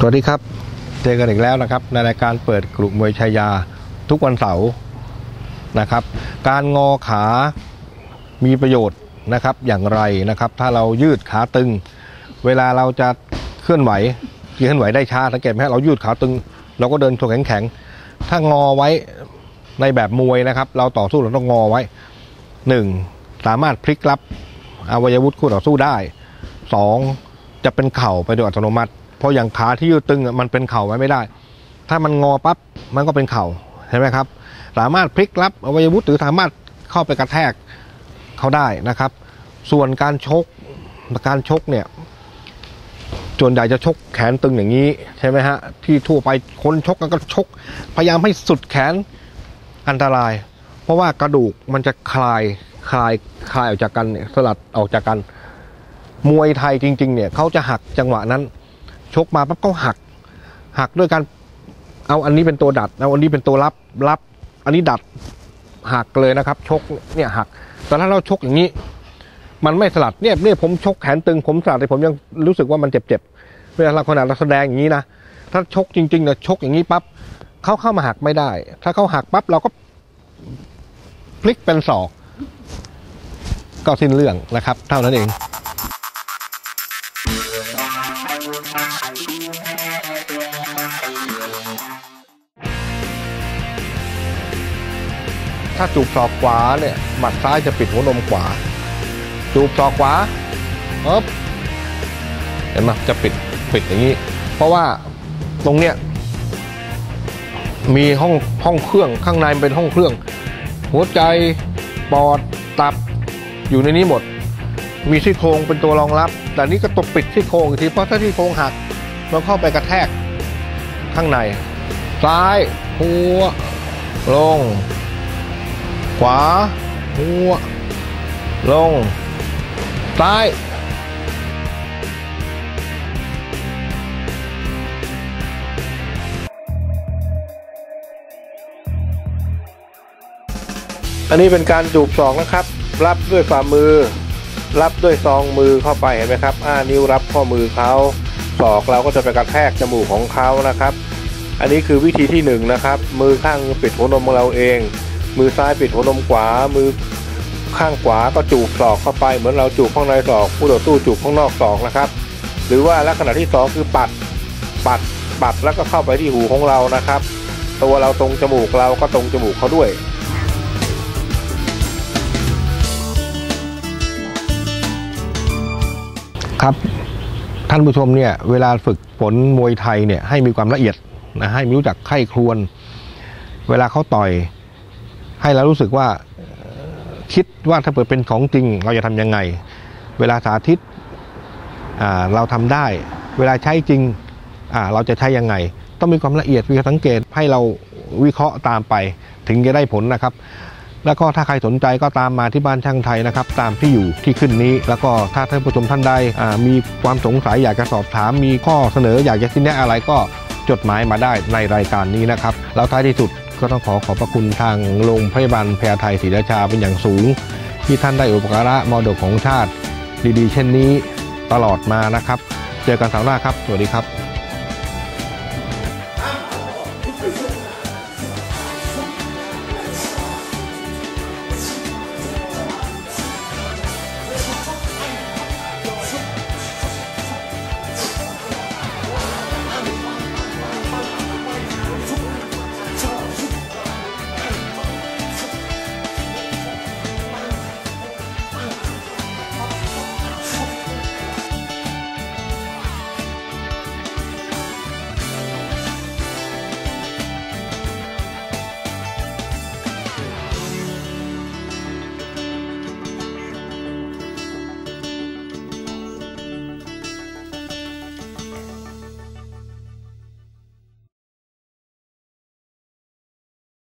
สวัสดีครับ เจอกันอีกแล้วนะครับ ในรายการเปิดกลุ่มมวยชายาทุกวันเสาร์นะครับ การงอขามีประโยชน์นะครับอย่างไรนะครับ ถ้าเรายืดขาตึง เวลาเราจะเคลื่อนไหวเคลื่อนไหวได้ช้าสังเกตไหมเรายืดขาตึง เราก็เดินตัวแข็งแข็งถ้างอไว้ในแบบมวยนะครับ เราต่อสู้เราต้องงอไว้หนึ่งสามารถพลิกลับอวัยวุธคู่ต่อสู้ได้สองจะเป็นเข่าไปโดยอัตโนมัติ เพราะอย่างขาที่ยืดตึงมันเป็นเข่าไว้ไม่ได้ ถ้ามันงอปั๊บมันก็เป็นเข่าเห็นไหมครับ สามารถพลิกลับอวัยวุธหรือสามารถเข้าไปกระแทกเขาได้นะครับ ส่วนการชกการชกเนี่ยส่วนใหญ่จะชกแขนตึงอย่างนี้ใช่ไหมฮะที่ทั่วไปคนชกก็ชก พยายามให้สุดแขนอันตราย เพราะว่ากระดูกมันจะคลายคลายคลายออกจากกันสลัดออกจากกัน มวยไทยจริง ๆ เนี่ยเขาจะหักจังหวะนั้น ชกมาปั๊บเขาหัก หักด้วยการเอาอันนี้เป็นตัวดัดเอาอันนี้เป็นตัวรับรับ อันนี้ดัดหักเลยนะครับ ชกเนี่ยหัก แต่ถ้าเราชกอย่างนี้ มันไม่สลัดเนี่ยเนี่ยผมชกแขนตึงผมสลัดแต่ผมยังรู้สึกว่ามันเจ็บๆเวลาเราขนาดเราแสดงอย่างนี้นะถ้าชกจริงๆเนี่ยชกอย่างนี้ปั๊บเขาเข้ามาหักไม่ได้ ถ้าเขาหักปั๊บเราก็พลิกเป็นศอก ก็สิ้นเรื่องนะครับ เท่านั้นเอง ถ้าจูบศอกขวาเนี่ยหมัดซ้ายจะปิดหัวนมขวา จูบศอกขวาปึ๊บเห็นไหมจะปิดปิดอย่างนี้ เพราะว่าตรงเนี้ยมีห้องห้องเครื่องข้างในมันเป็นห้องเครื่อง หัวใจปอดตับอยู่ในนี้หมด มีซี่โครงเป็นตัวรองรับ แต่นี่ก็ตบปิดซี่โครงอีกทีเพราะถ้าซี่โครงหักมันเข้าไปกระแทกข้างใน ซ้ายหัวลง ขวาหัวลง ซ้ายอันนี้เป็นการจูบศอกนะครับ รับด้วยฝ่ามือ รับด้วยซองมือเข้าไปเห็นไหมครับอ้านิ้วรับข้อมือเขาศอกเราก็จะไปกระแทกจมูกของเขานะครับ อันนี้คือวิธีที่หนึ่งนะครับ มือข้างปิดหัวนมของเราเอง มือซ้ายปิดหัวนมขวา มือข้างขวาก็จูบศอกเข้าไปเหมือนเราจูบข้างในศอกผู้ต่อสู้จูบข้างนอกศอกนะครับ หรือว่าลักษณะที่สองคือปัดปัดปัดแล้วก็เข้าไปที่หูของเรานะครับ ตัวเราตรงจมูกเราก็ตรงจมูกเขาด้วย ครับท่านผู้ชมเนี่ยเวลาฝึกฝนมวยไทยเนี่ยให้มีความละเอียดนะให้มีรู้จักไข้ครวน เวลาเขาต่อย ให้เรารู้สึกว่าคิดว่าถ้าเปิดเป็นของจริง เราจะทำยังไง เวลาสาธิตเราทำได้ เวลาใช้จริงเราจะใช้ยังไง ต้องมีความละเอียดมีการสังเกตให้เราวิเคราะห์ตามไป ถึงจะได้ผลนะครับ แล้วก็ถ้าใครสนใจก็ตามมาที่บ้านช่างไทยนะครับ ตามที่อยู่ที่ขึ้นนี้ แล้วก็ถ้าท่านผู้ชมท่านใดมีความสงสัยอยากจะสอบถาม มีข้อเสนออยากจะชี้แนะอะไรก็จดหมายมาได้ในรายการนี้นะครับ แล้วท้ายที่สุดก็ต้องขอขอบพระคุณทางโรงพยาบาลแพรไทยศรีราชาเป็นอย่างสูง ที่ท่านได้อุปการะมรดกของชาติ ดีๆ เช่นนี้ตลอดมานะครับ เจอกันเสาร์หน้าครับ สวัสดีครับ